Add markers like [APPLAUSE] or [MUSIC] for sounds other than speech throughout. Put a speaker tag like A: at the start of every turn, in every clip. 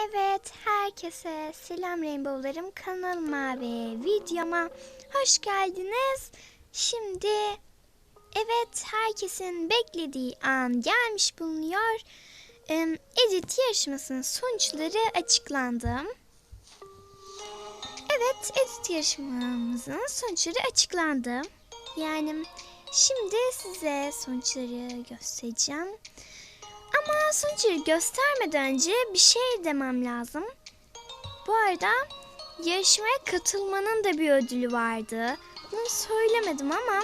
A: Evet, herkese selam Rainbow'larım kanalıma ve videoma hoş geldiniz. Şimdi evet herkesin beklediği an gelmiş bulunuyor. Edit yarışmasının sonuçları açıklandı. Evet, edit yarışmamızın sonuçları açıklandı. Yani şimdi size sonuçları göstereceğim. Ama sonuçları göstermeden önce bir şey demem lazım. Bu arada yarışmaya katılmanın da bir ödülü vardı. Bunu söylemedim ama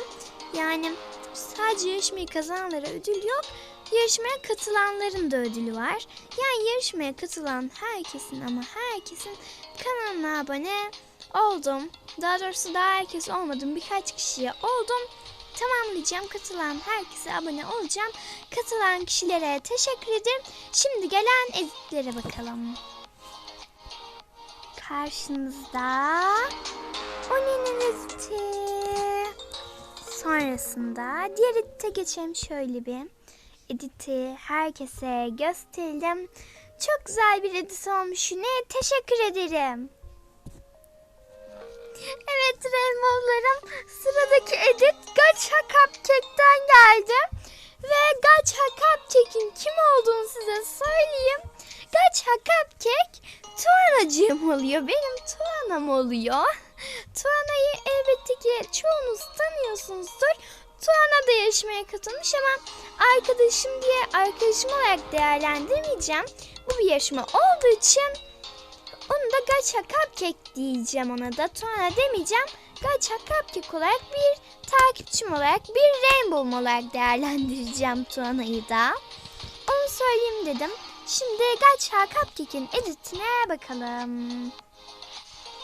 A: yani sadece yarışmayı kazananlara ödül yok. Yarışmaya katılanların da ödülü var. Yani yarışmaya katılan herkesin ama herkesin kanalına abone oldum. Daha doğrusu daha herkes olmadım. Birkaç kişiye oldum tamamlayacağım. Katılan herkese abone olacağım. Katılan kişilere teşekkür ederim. Şimdi gelen editlere bakalım. Karşınızda Oni'nin editi. Sonrasında diğer edite geçelim şöyle bir. Editi herkese gösterelim. Çok güzel bir edit olmuş. Ne teşekkür ederim. Evet Rainbow'larım sıradaki edit Gacha Cupcake'ten geldi. Ve Gacha Cupcake'in kim olduğunu size söyleyeyim. Gacha Cupcake Tuana'cığım oluyor. Benim Tuana'm oluyor. Tuana'yı elbette ki çoğunuz tanıyorsunuzdur. Tuana da yarışmaya katılmış ama arkadaşım diye arkadaşım olarak değerlendirmeyeceğim. Bu bir yarışma olduğu için onu da Gacha Cupcake diyeceğim ona da. Tuana demeyeceğim. Gacha Cupcake olarak bir takipçim olarak bir Rainbow olarak değerlendireceğim Tuana'yı da. Onu söyleyeyim dedim. Şimdi Gacha Cupcake'in editine bakalım.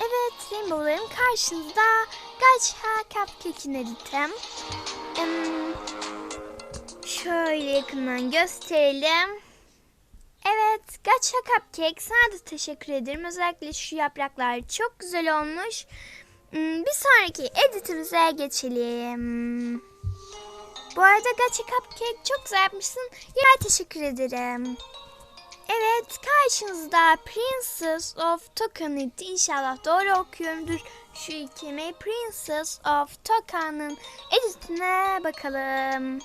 A: Evet Rainbow'larım karşınızda Gacha Cupcake'in editim. Şöyle yakından gösterelim. Evet, Gacha Cupcake sana da teşekkür ederim. Özellikle şu yapraklar çok güzel olmuş. Hmm, Bir sonraki editimize geçelim. Bu arada Gacha Cupcake çok güzel yapmışsın. Ya teşekkür ederim. Evet, karşınızda Princess of Tokan'ı inşallah doğru okuyorumdur. Şu kelimeyi Princess of Tokan'ın editine bakalım.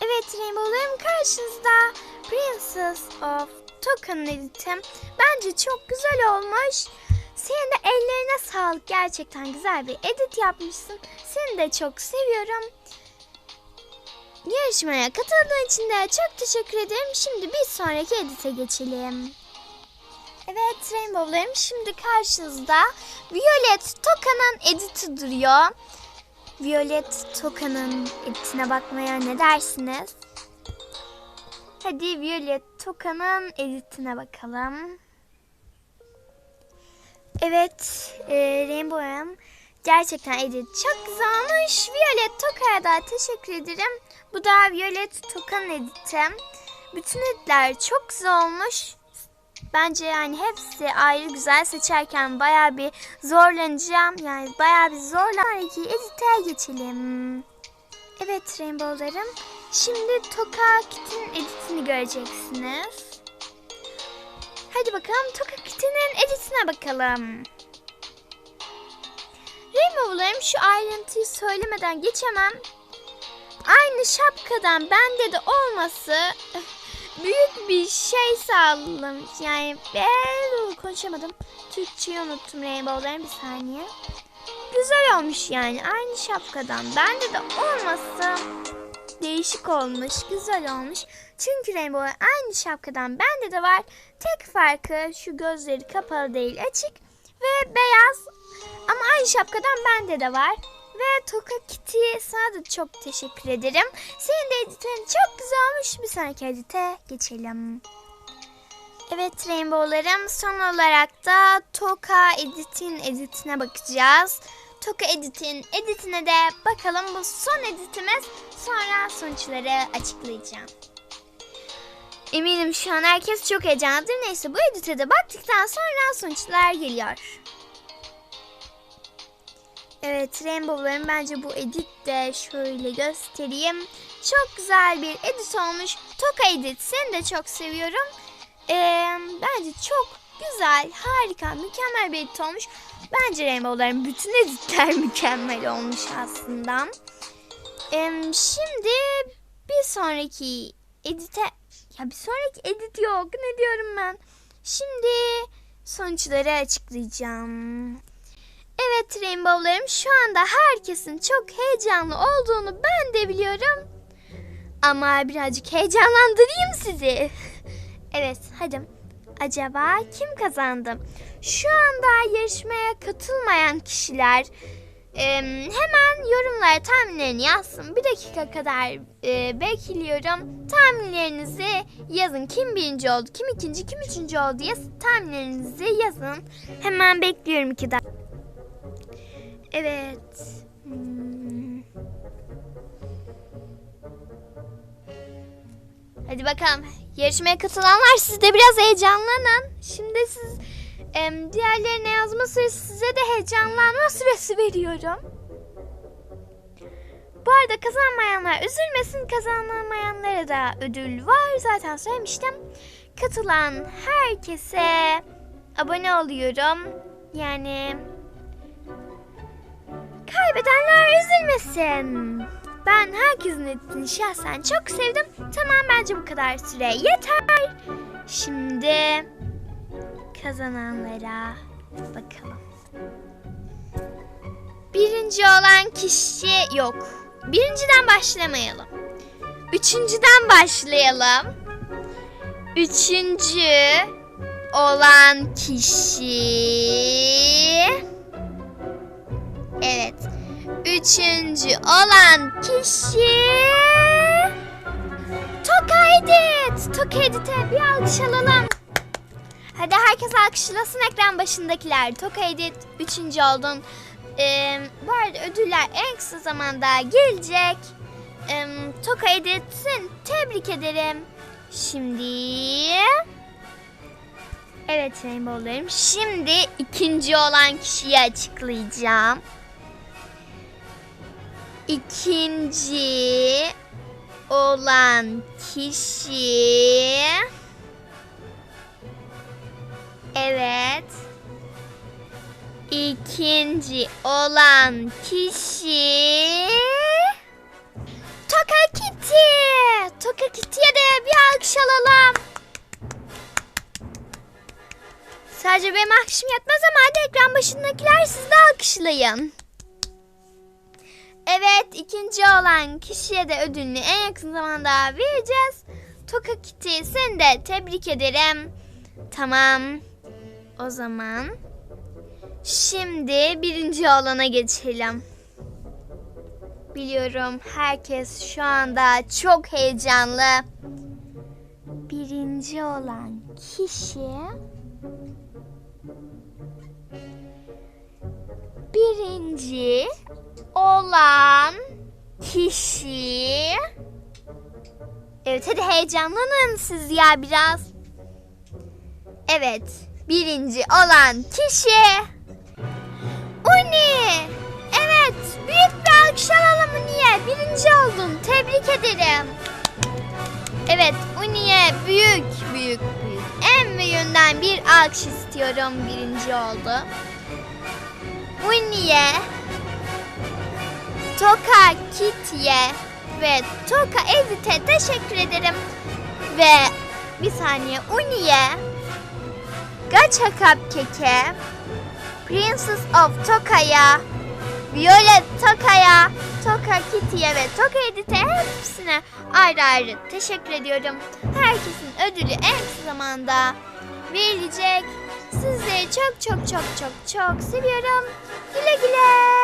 A: Evet Rainbow'larım karşınızda Princess of Token editim. Bence çok güzel olmuş. Senin de ellerine sağlık. Gerçekten güzel bir edit yapmışsın. Seni de çok seviyorum. Yarışmaya katıldığın için de çok teşekkür ederim. Şimdi bir sonraki edite geçelim. Evet Rainbow'larım şimdi karşınızda Violet Toka'nın editi duruyor. Violet Toka'nın editine bakmaya ne dersiniz? Hadi Violet Toka'nın editine bakalım. Evet, e, Rainbow'um gerçekten edit çok güzel olmuş. Violet Toka'ya da teşekkür ederim. Bu da Violet Toka'nın editi. Bütün editler çok güzel olmuş. Bence yani hepsi ayrı güzel seçerken baya bir zorlanacağım. Yani baya bir zorlanacağım. Edite geçelim. Evet Rainbow'larım. Şimdi Toka Kit'in editini göreceksiniz. Hadi bakalım Toka Kit'in editine bakalım. Rainbow'larım şu ayrıntıyı söylemeden geçemem. Aynı şapkadan bende de olması büyük bir şey sağlamış. Yani ben konuşamadım. Türkçeyi unuttum Rainbow'ların bir saniye. Güzel olmuş yani aynı şapkadan. Bende de olması değişik olmuş, güzel olmuş. Çünkü Rainbow aynı şapkadan bende de var. Tek farkı şu gözleri kapalı değil açık ve beyaz. Ama aynı şapkadan bende de var. Ve Toka Kitty sana da çok teşekkür ederim. Senin de editlerin çok güzel olmuş. Bir sonraki edite geçelim. Evet Rainbow'larım son olarak da Toka Edit'in editine bakacağız. Toka Edit'in editine de bakalım bu son editimiz. Sonra sonuçları açıklayacağım. Eminim şu an herkes çok heyecanlıdır. Neyse bu edite de baktıktan sonra sonuçlar geliyor. Evet Rainbow'ların bence bu edit de şöyle göstereyim. Çok güzel bir edit olmuş. Toka Edit seni de çok seviyorum. Ee, bence çok güzel, harika, mükemmel bir edit olmuş. Bence Rainbow'ların bütün editler [LAUGHS] mükemmel olmuş aslında. Şimdi bir sonraki edite... Ya bir sonraki edit yok. Ne diyorum ben? Şimdi sonuçları açıklayacağım. Evet Rainbow'larım şu anda herkesin çok heyecanlı olduğunu ben de biliyorum. Ama birazcık heyecanlandırayım sizi. [LAUGHS] evet hadi. Acaba kim kazandı? Şu anda yarışmaya katılmayan kişiler e, hemen yorumlara tahminlerini yazsın. Bir dakika kadar e, bekliyorum. Tahminlerinizi yazın. Kim birinci oldu, kim ikinci, kim üçüncü oldu diye tahminlerinizi yazın. Hemen bekliyorum iki dakika. Evet. Hmm. Hadi bakalım. Yarışmaya katılanlar siz de biraz heyecanlanın. Şimdi siz em, diğerlerine yazma süresi size de heyecanlanma süresi veriyorum. Bu arada kazanmayanlar üzülmesin. Kazanamayanlara da ödül var. Zaten söylemiştim. Katılan herkese abone oluyorum. Yani Kaybedenler üzülmesin. Ben herkesin ettiğini şahsen çok sevdim. Tamam bence bu kadar süre yeter. Şimdi kazananlara bakalım. Birinci olan kişi yok. Birinciden başlamayalım. Üçüncüden başlayalım. Üçüncü olan kişi... Evet. Üçüncü olan kişi... Toka Edit. Toka Edit'e bir alkış alalım. Hadi herkes alkışlasın ekran başındakiler. Toka Edit üçüncü oldun. Ee, bu arada ödüller en kısa zamanda gelecek. Ee, Toka Edit seni tebrik ederim. Şimdi... Evet Rainbow'larım. Şimdi ikinci olan kişiyi açıklayacağım. İkinci olan kişi Evet. İkinci olan kişi Toka Kitty. Toka Kitty'ye de bir alkış alalım. Sadece benim alkışım yetmez ama hadi ekran başındakiler siz de alkışlayın. Evet ikinci olan kişiye de ödülünü en yakın zamanda vereceğiz. Toka Kitty seni de tebrik ederim. Tamam. O zaman şimdi birinci olana geçelim. Biliyorum herkes şu anda çok heyecanlı. Birinci olan kişi birinci olan kişi Evet hadi heyecanlanın siz ya biraz. Evet birinci olan kişi Uni. Evet büyük bir alkış alalım Uni'ye. Birinci oldun tebrik ederim. Evet Uni'ye büyük büyük büyük en büyüğünden bir alkış istiyorum birinci oldu. Uni'ye Toka Kitty'ye ve Toka Edit'e teşekkür ederim. Ve bir saniye Uni'ye, Gacha Cupcake'e, Princess of Toka'ya, Violet Toka'ya, Toka Kitty'ye ve Toka Edit'e hepsine ayrı ayrı teşekkür ediyorum. Herkesin ödülü en kısa zamanda verilecek. Sizleri çok çok çok çok çok seviyorum. Güle güle.